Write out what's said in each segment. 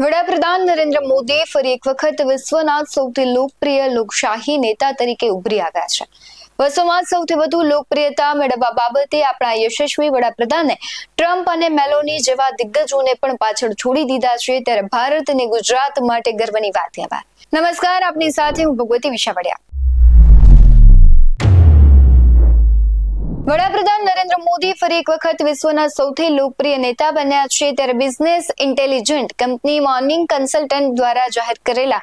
વડાપ્રધાન નરેન્દ્ર મોદી ફરી એક વખત વિશ્વના સૌથી લોકપ્રિય લોકશાહી નેતા તરીકે ઉભરી આવ્યા છે. વિશ્વમાં સૌથી વધુ લોકપ્રિયતા મેળવવા બાબતે આપણા યશસ્વી વડાપ્રધાને ટ્રમ્પ અને મેલોની જેવા દિગ્ગજોને પણ પાછળ છોડી દીધા છે ત્યારે ભારત અને ગુજરાત માટે ગર્વની વાત કહેવાય નમસ્કાર, આપની સાથે હું ભગવતી વિશાવડિયા. વડાપ્રધાન નરેન્દ્ર મોદી ફરી એક વખત વિશ્વના સૌથી લોકપ્રિય નેતા બન્યા છે ત્યારે business intelligent company morning consultant દ્વારા જાહેર કરેલા.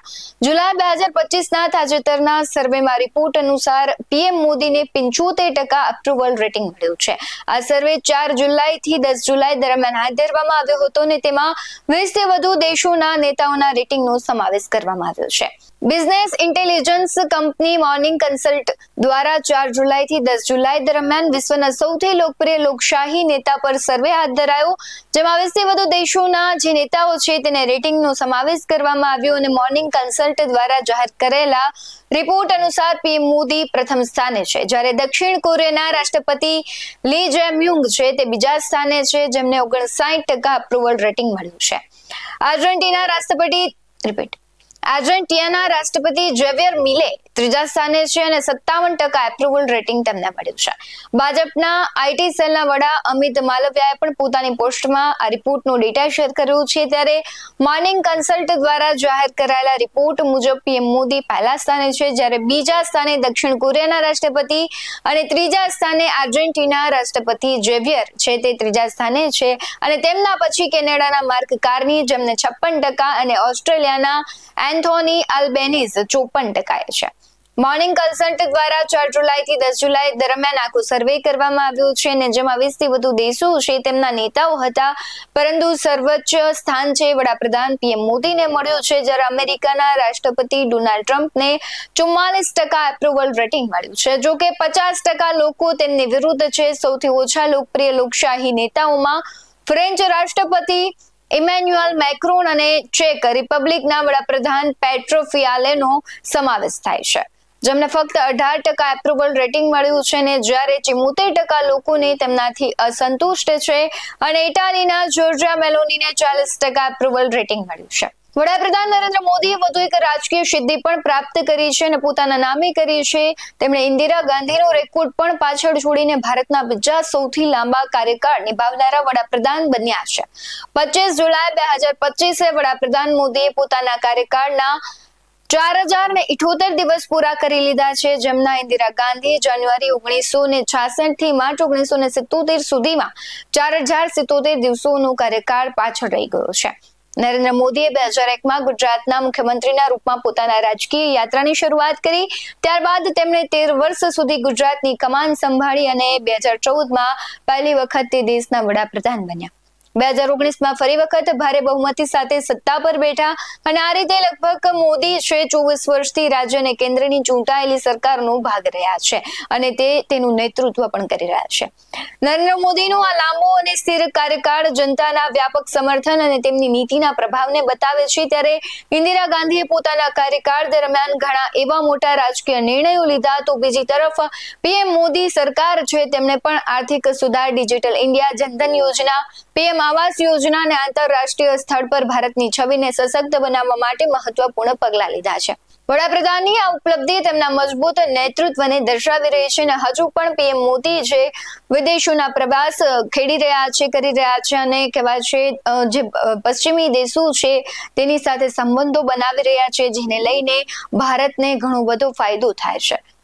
જુલાઈ બે હજાર પચીસના તાજેતરના સર્વેમાં રિપોર્ટ અનુસાર પીએમ મોદીને પંચોતેર ટકા અપ્રુવલ રેટિંગ મળ્યું છે. આ સર્વે ચાર જુલાઈથી દસ જુલાઈ દરમિયાન હાથ ધરવામાં આવ્યો હતો અને તેમાં વીસથી વધુ દેશોના નેતાઓના રેટિંગનો સમાવેશ કરવામાં આવ્યો છે. Business intelligence company morning consult દ્વારા ચાર જુલાઈથી દસ જુલાઈ દરમિયાન વિશ્વના સૌથી લોકપ્રિય લોકશાહી નેતા પર સર્વે હાથ ધરાયો. જેમાં વીસથી વધુ દેશોના જે નેતાઓ છે તેને રેટિંગનો સમાવેશ કરવામાં આવ્યો અને મોર્નિંગ કન્સલ્ટ દ્વારા જાહેર કરેલા રિપોર્ટ અનુસાર પીએમ મોદી પ્રથમ સ્થાને છે. જ્યારે દક્ષિણ કોરિયાના રાષ્ટ્રપતિ લી જેમ્યુંગ છે તે બીજા સ્થાને છે, જેમને ઓગણસાઠ ટકા અપ્રુવલ રેટિંગ મળ્યું છે. આર્જેન્ટિના રાષ્ટ્રપતિ રિપીટ આર્જેન્ટિનાના રાષ્ટ્રપતિ જેવિયર મિલે ત્રીજા સ્થાને છે અને સત્તાવન ટકા એપ્રુવલ રેટિંગ તેમને મળ્યું છે. ભાજપના આઈટી સેલના વડા અમિત માલવિયાએ પણ પોતાની પોસ્ટમાં આ રિપોર્ટનો ડેટા શેર કર્યો છે. ત્યારે મોર્નિંગ કન્સલ્ટ દ્વારા જાહેર કરાયેલા રિપોર્ટ મુજબ પીએમ મોદી પહેલા સ્થાને છે, જ્યારે બીજા સ્થાને દક્ષિણ કોરિયાના રાષ્ટ્રપતિ અને ત્રીજા સ્થાને આર્જેન્ટિના રાષ્ટ્રપતિ જેવિયર છે, તે ત્રીજા સ્થાને છે. અને તેમના પછી કેનેડાના માર્ક કાર્ની, જેમને છપ્પન ટકા, અને ઓસ્ટ્રેલિયાના એન્થોની આલ્બેનીઝ ચોપન ટકાએ છે. મોર્નિંગ કન્સલ્ટ દ્વારા ચાર જુલાઈથી દસ જુલાઈ દરમિયાન આખો સર્વે કરવામાં આવ્યો છે અને જેમાં વીસથી વધુ દેશો છે તેમના નેતાઓ હતા. પરંતુ સર્વોચ્ચ સ્થાન છે વડાપ્રધાન પીએમ મોદીને મળ્યું છે, જ્યારે અમેરિકાના રાષ્ટ્રપતિ ડોનાલ્ડ ટ્રમ્પને ચુમ્માલીસ ટકા એપ્રુવલ રેટિંગ મળ્યું છે. જો કે પચાસ ટકા લોકો તેમની વિરુદ્ધ છે. સૌથી ઓછા લોકપ્રિય લોકશાહી નેતાઓમાં ફ્રેન્ચ રાષ્ટ્રપતિ ઇમેન્યુઅલ મેક્રોન અને ચેક રિપબ્લિકના વડાપ્રધાન પેટ્રો ફિયાલેનો સમાવેશ થાય છે. જેમને ફક્ત અઢાર ટકા એપ્રુવલ રેટિંગ મળ્યું છે ને જ્યારે ચિમોતેર ટકા લોકોને તેમનાથી અસંતુષ્ટ છે અને ઇટાલીના જોર્જિયા મેલોનીને ચાલીસ ટકા એપ્રુવલ રેટિંગ મળ્યું છે. વડાપ્રધાન નરેન્દ્ર મોદીએ વધુ એક રાજકીય સિદ્ધિ પણ પ્રાપ્ત કરી છે અને પોતાના નામે કરી છે. તેમણે ઇન્દિરા ગાંધીનો રેકોર્ડ પણ પાછળ છોડીને ભારતના બીજા સૌથી લાંબા કાર્યકાળ નિભાવનારા વડાપ્રધાન બન્યા છે. પચીસ જુલાઈ બે હજાર પચીસે વડાપ્રધાન મોદીએ પોતાના કાર્યકાળના ચાર હજાર ને ઇઠોતેર દિવસ પૂરા કરી લીધા છે. જેમના ઇન્દિરા ગાંધી જાન્યુઆરી ઓગણીસો ને છાસઠથી માર્ચ ઓગણીસો ને સિત્તોતેર સુધીમાં ચાર હજાર સિત્તોતેર દિવસોનો કાર્યકાળ પાછળ રહી ગયો છે. નરેન્દ્ર મોદીએ બે હજાર એકમાં ગુજરાતના મુખ્યમંત્રીના રૂપમાં પોતાના રાજકીય યાત્રાની શરૂઆત કરી. ત્યારબાદ તેમણે તેર વર્ષ સુધી ગુજરાતની કમાન સંભાળી અને બે હજાર ચૌદમાં પહેલી વખત તે દેશના વડાપ્રધાન બન્યા. બે હજાર ઓગણીસમાં ફરી વખત ભારે બહુમતી સાથે સત્તા પર બેઠા અને આ રીતે લગભગ મોદી છે ચોવીસ વર્ષથી રાજ્ય અને કેન્દ્રની ચૂંટાયેલી સરકારનો ભાગ રહ્યા છે અને તે તેનું નેતૃત્વ પણ કરી રહ્યા છે. નરેન્દ્ર મોદીનો આ લાંબો અને સ્થિર કાર્યકાળ જનતાના વ્યાપક સમર્થન અને તેમની નીતિના પ્રભાવને બતાવે છે ત્યારે ઇન્દિરા ગાંધીએ પોતાના કાર્યકાળ દરમિયાન ઘણા એવા મોટા રાજકીય નિર્ણયો લીધા તો બીજી તરફ પીએમ મોદી સરકાર છે, તેમણે પણ આર્થિક સુધાર, ડિજિટલ ઇન્ડિયા, જનધન યોજના, પીએમ આવાસ યોજના અને આંતરરાષ્ટ્રીય સ્થળ પર ભારતની છબીને સશક્ત બનાવવા માટે મહત્વપૂર્ણ પગલાં લીધા છે. વડાપ્રધાનની આ ઉપલબ્ધિ તેમના મજબૂત નેતૃત્વને દર્શાવી રહી છે અને હજુ પણ પીએમ મોદી જે વિદેશોના પ્રવાસ ખેડી રહ્યા છે, કરી રહ્યા છે અને કહેવાય છે જે પશ્ચિમી દેશો છે તેની સાથે સંબંધો બનાવી રહ્યા છે, જેને લઈને ભારતને ઘણો બધો ફાયદો થાય છે.